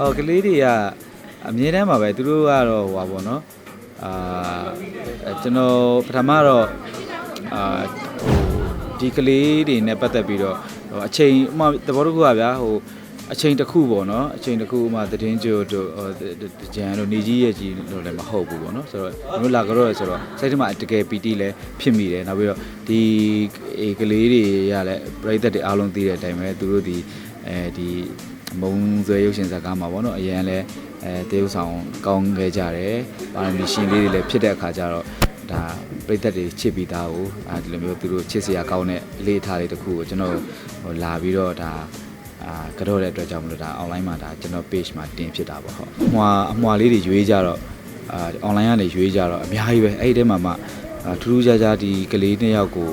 ဟောကလေးတွေကအမြဲတမ်းပါပဲသူတို့ကတော့ဟိုပါပေါ့နော်အာအဲကျွန်တော်ပထမတော့အာဟိုဒီကလေးတွေနဲ့ပတ်သက်ပြီးတော့ဟိုအချိန်ဥပမာသဘောတစ်ခုကဗျာဟိုအချိန်တစ်ခုပေါ့နော်အချိန်တစ်ခုဥပမာသတင်းကြိုတို့ဟိုကြံတို့နေကြီးရဲ့ကြီးလို့လည်းမဟုတ်ဘူးပေါ့နော်ဆိုတော့တို့လာကြတော့ဆိုတော့စိတ်ထဲမှာတကယ်ပီတိလည်းဖြစ်မိတယ်နောက်ပြီးတော့ဒီအေကလေးတွေကလည်းပြိသက်တွေအားလုံးသိတဲ့အတိုင်းပဲသူတို့ဒီအဲဒီ မုံဆွဲရုပ်ရှင်ဇာတ်ကားမှာပေါ့နော်အရင်လည်းအဲတေးဥဆောင်ကောင်းခဲ့ကြတယ်ပါရမီရှင်လေးတွေလည်းဖြစ်တဲ့အခါကျတော့ဒါပြိသက်တွေချစ်ပြီးသားကိုအဲဒီလိုမျိုးသူတို့ချစ်စရာကောင်းတဲ့အလေးအထားလေးတစ်ခုကိုကျွန်တော်ဟိုလာပြီးတော့ဒါအာကတော့တဲ့အတွက်ကြောင့်မလို့ဒါ online မှာဒါကျွန်တော် page မှာတင်ဖြစ်တာပေါ့ဟုတ်အမွာအမွာလေးတွေရွေးကြတော့အာ online ကနေရွေးကြတော့အများကြီးပဲအဲ့ဒီထဲမှာမှအာထူးထူးခြားခြားဒီကလေးနှစ်ယောက်ကို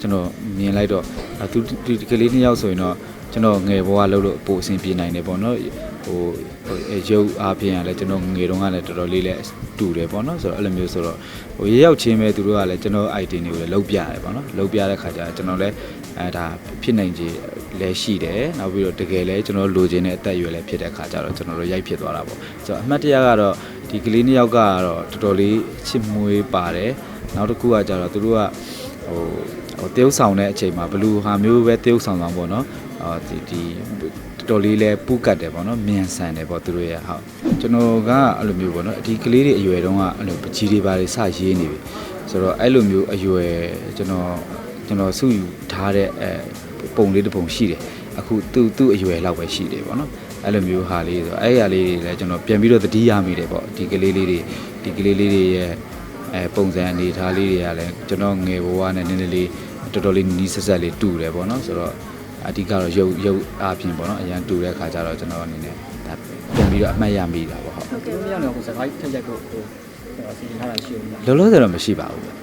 ကျွန်တော်မြင်လိုက်တော့အာသူဒီကလေးနှစ်ယောက်ဆိုရင်တော့ ကျွန်တော်ငယ်ဘဝလှုပ်လို့ပိုအဆင်ပြေနိုင်တယ်ပေါ့နော်ဟိုဟိုအဲရုပ်အားဖြင့်ကလည်းကျွန်တော်ငယ်တုန်းကလည်းတော်တော်လေးလည်းတူတယ်ပေါ့နော်ဆိုတော့အဲ့လိုမျိုးဆိုတော့ဟိုရေရောက်ချင်းပဲသူတို့ကလည်းကျွန်တော် ID တွေကိုလည်းလုတ်ပြရတယ်ပေါ့နော်လုတ်ပြတဲ့ခါကျတော့ကျွန်တော်လည်းအဲဒါဖြစ်နိုင်ခြေလည်းရှိတယ်နောက်ပြီးတော့တကယ်လည်းကျွန်တော်လိုချင်တဲ့အသက်အရွယ်လည်းဖြစ်တဲ့ခါကျတော့ကျွန်တော်တို့ရိုက်ဖြစ်သွားတာပေါ့ဆိုတော့အမှတ်တရကတော့ဒီကလေးနှစ်ယောက်ကတော့တော်တော်လေးချစ်မွေးပါတယ်နောက်တစ်ခုကကျတော့သူတို့ကဟို ဟိုတရုပ်ဆောင်တဲ့အချိန်မှာဘလူးဟာမျိုးပဲတရုပ်ဆောင်ဆောင်ပေါ့နော်အာဒီဒီတော်တော်လေးလဲပူကတ်တယ်ပေါ့နော်မြန်ဆန်တယ်ပေါ့သူတို့ရဲ့ဟုတ်ကျွန်တော်ကအဲ့လိုမျိုးပေါ့နော်ဒီကလေးတွေအရွယ်တုန်းကအဲ့လိုပကြီးတွေပါတွေစရေးနေပြီဆိုတော့အဲ့လိုမျိုးအရွယ်ကျွန်တော်ကျွန်တော်စုယူထားတဲ့အဲပုံလေးတစ်ပုံရှိတယ်အခုသူ့သူ့အရွယ်လောက်ပဲရှိတယ်ပေါ့နော်အဲ့လိုမျိုးဟာလေးဆိုအဲ့ရလေးတွေလည်းကျွန်တော်ပြန်ပြီးတော့သတိရမိတယ်ပေါ့ဒီကလေးလေးတွေဒီကလေးလေးတွေရဲ့အဲပုံစံအနေအထားလေးတွေကလည်းကျွန်တော်ငယ်ဘဝနဲ့နည်းနည်းလေး တော်တော်လေးနီးစက်ဆက်လေးတူတယ်ပေါ့နော်ဆိုတော့အဓိကတော့ရုပ်ရုပ်အပြင်ပေါ့နော်အရန်တူတဲ့ခါကျတော့ကျွန်တော်အနေနဲ့ဒါပြန်ပြီးတော့အမှတ်ရမိတာပေါ့ဟုတ်ဟုတ်ကဲ့ဘယ်လိုမျိုးလဲဟိုစကားထက်ရက်ကိုဟိုကျွန်တော်စီစဉ်ထားတာရှိဦးမလားလောလောဆယ်တော့မရှိပါဘူးဗျ